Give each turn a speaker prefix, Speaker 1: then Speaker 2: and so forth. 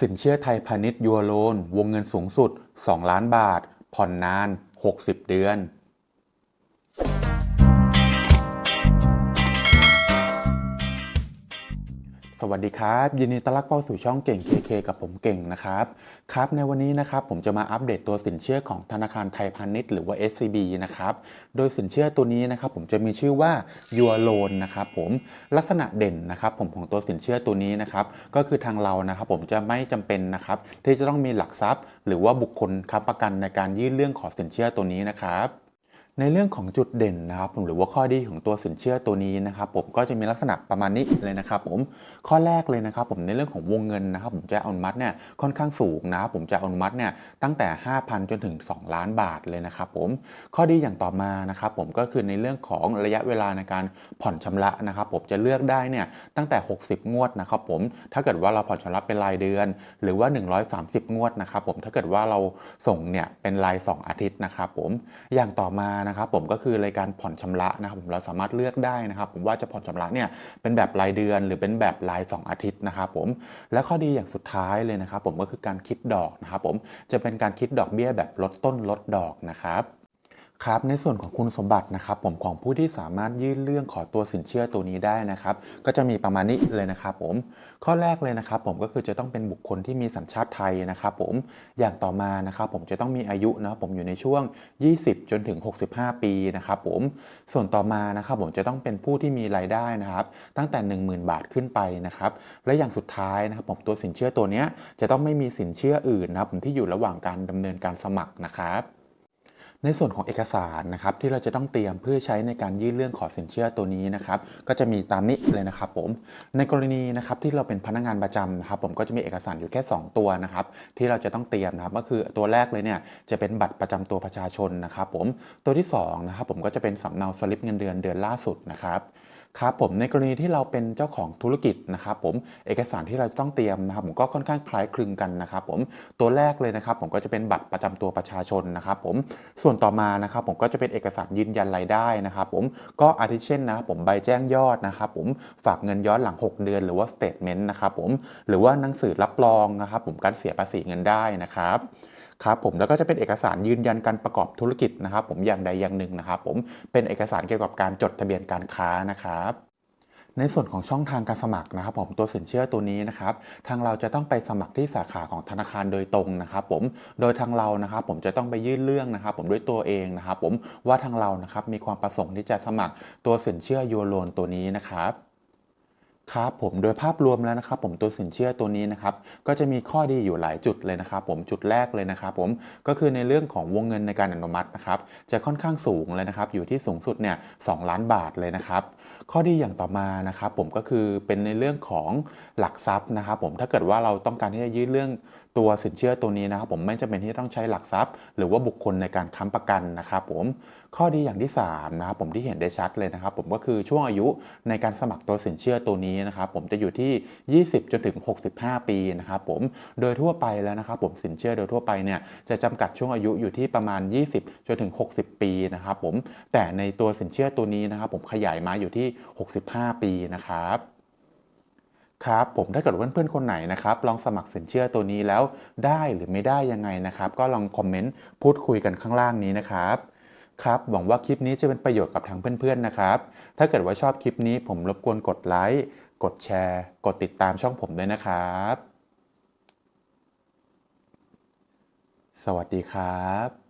Speaker 1: สินเชื่อไทยพาณิชย์ยูโรโลน วงเงินสูงสุด 2 ล้านบาท ผ่อนนาน 60 เดือน สวัสดีครับ ยินดีต้อนรับเข้าสู่ช่องเก่ง KK กับผมเก่งนะครับครับในวันนี้นะครับผมจะมาอัปเดตตัวสินเชื่อของธนาคารไทยพาณิชย์หรือว่า SCB นะครับโดยสินเชื่อตัวนี้นะครับผมจะมีชื่อว่า Your Loan นะครับผมลักษณะเด่นนะครับผมของตัวสินเชื่อตัวนี้นะครับก็คือทางเรานะครับผมจะไม่จำเป็นนะครับที่จะต้องมีหลักทรัพย์ หรือว่าบุคคลค้ำประกันในการยื่นเรื่องขอสินเชื่อตัวนี้นะครับ ในเรื่องของจุดเด่นนะครับผมหรือว่าข้อดีของตัวสินเชื่อตัวนี้นะครับผมก็จะมีลักษณะประมาณนี้เลยนะครับผมข้อแรกเลยนะครับผมในเรื่องของวงเงินนะครับผมจะอนุมัติเนี่ยค่อนข้างสูงนะครับผมจะอนุมัติเนี่ยตั้งแต่ 5,000 จนถึง 2 ล้านบาทเลยนะครับผมข้อดีอย่างต่อมานะครับผมก็คือในเรื่องของระยะเวลาในการผ่อนชำระนะครับผมจะเลือกได้เนี่ยตั้งแต่ 60 งวดนะครับผมถ้าเกิดว่าเราผ่อนชำระเป็นรายเดือน หรือว่า 130 งวดนะครับผมถ้าเกิดว่าเราส่งเนี่ยเป็นราย 2 อาทิตย์นะครับผมอย่างต่อมานะครับผมก็คือรายการผ่อนชำระนะครับผมเราสามารถเลือกได้นะครับผมว่าจะผ่อนชำระเนี่ยเป็นแบบรายเดือนหรือเป็นแบบราย 2 อาทิตย์นะครับผมและข้อดีอย่างสุดท้ายเลยนะครับผมก็คือการคิดดอกนะครับผมจะเป็นการคิดดอกเบี้ยแบบลดต้นลดดอกนะครับ ครับในส่วนของคุณสมบัตินะครับผมของผู้ที่สามารถยื่นเรื่องขอตัวสินเชื่อตัวนี้ได้นะครับ ก็จะมีประมาณนี้เลยนะครับผมข้อแรกเลยนะครับผมก็คือจะต้องเป็นบุคคลที่มีสัญชาติไทยนะครับผมอย่างต่อมานะครับผมจะต้องมีอายุนะผมอยู่ในช่วง 20 จนถึง 65 ปีนะครับผมส่วนต่อมานะครับผมจะต้องเป็นผู้ที่มีรายได้นะครับ ตั้งแต่ 10,000 บาทขึ้นไปนะครับและอย่างสุดท้ายนะครับผมตัวสินเชื่อตัวนี้จะต้องไม่มีสินเชื่ออื่นนะครับผมที่อยู่ระหว่างการดำเนินการสมัครนะครับ ในส่วนของเอกสารนะครับที่เราจะต้องเตรียมเพื่อใช้ในการยื่นเรื่องขอสินเชื่อตัวนี้นะครับก็จะมีตามนี้เลยนะครับผมในกรณีนะครับที่เราเป็นพนักงานประจำนะครับผมก็จะมีเอกสารอยู่แค่ 2 ตัวนะครับที่เราจะต้องเตรียมนะครับก็คือตัวแรกเลยเนี่ยจะเป็นบัตรประจำตัวประชาชนนะครับผมตัวที่2นะครับผมก็จะเป็นสำเนาสลิปเงินเดือนเดือนล่าสุดนะครับ ครับผมในกรณีที่เราเป็นเจ้าของธุรกิจนะครับผมเอกสารที่เราต้องเตรียมนะครับผมก็ค่อนข้างคล้ายคลึงกันนะครับผมตัวแรกเลยนะครับ ผมก็จะเป็นบัตรประจำตัวประชาชนนะครับผมส่วนต่อมานะครับผมก็จะเป็นเอกสารยืนยันรายได้นะครับผมก็อาทิเช่นนะครับผมใบแจ้งยอดนะครับผมฝากเงินย้อนหลัง 6 เดือน หรือว่าสเตทเมนต์นะครับผมหรือว่าหนังสือรับรองนะครับผมการเสียภาษีเงินได้นะครับ ครับผมแล้วก็จะเป็นเอกสารยืนยันการประกอบธุรกิจนะครับ ผมอย่างใดอย่างหนึ่งนะครับ ผมเป็นเอกสารเกี่ยวกับการจดทะเบียนการค้านะครับในส่วนของช่องทางการสมัครนะครับ ผมตัวสินเชื่อตัวนี้นะครับ ทางเราจะต้องไปสมัครที่สาขาของธนาคารโดยตรงนะครับ ผมโดยทางเรานะครับ ผมจะต้องไปยื่นเรื่องนะครับ ผมด้วยตัวเองนะครับ ผมว่าทางเรานะครับมีความประสงค์ที่จะสมัครตัวสินเชื่อยูโรนตัวนี้นะครับ ครับผมโดยภาพรวมแล้วนะครับผมตัวสินเชื่อตัวนี้นะครับก็จะมีข้อดีอยู่หลายจุดเลยนะครับผมจุดแรกเลยนะครับผมก็คือในเรื่องของวงเงินในการอนุมัตินะครับจะค่อนข้างสูงเลยนะครับอยู่ที่สูงสุดเนี่ยสล้านบาทเลยนะครับข้อดีอย่างต่อมานะครับผมก็คือเป็นในเรื่องของหลักทรัพย์นะครับผมถ้าเกิดว่าเราต้องการที่จะยื่นเรื่อง ตัวสินเชื่อตัวนี้นะครับผมไม่จำเป็นที่ต้องใช้หลักทรัพย์ หรือว่าบุคคลในการค้ำประกันนะครับผมข้อดีอย่างที่3นะครับผมที่เห็นได้ชัดเลยนะครับผมก็คือช่วงอายุในการสมัครตัวสินเชื่อตัวนี้นะครับผมจะอยู่ที่ 20จนถึง 65 ปีนะครับผมโดยทั่วไปแล้วนะครับผมสินเชื่อโดยทั่วไปเนี่ยจะจำกัดช่วงอายุอยู่ที่ประมาณ 20จนถึง 60 ปีนะครับผมแต่ในตัวสินเชื่อตัวนี้นะครับผมขยายมาอยู่ที่ 65 ปีนะครับ ครับผมถ้าเกิดว่าเพื่อนๆคนไหนนะครับลองสมัครสินเชื่อตัวนี้แล้วได้หรือไม่ได้ยังไงนะครับ ก็ลองคอมเมนต์พูดคุยกันข้างล่างนี้นะครับครับหวังว่าคลิปนี้จะเป็นประโยชน์กับทางเพื่อนๆนะครับ ถ้าเกิดว่าชอบคลิปนี้ผมรบกวนกดไลค์กดแชร์ กดติดตามช่องผมด้วยนะครับ สวัสดีครับ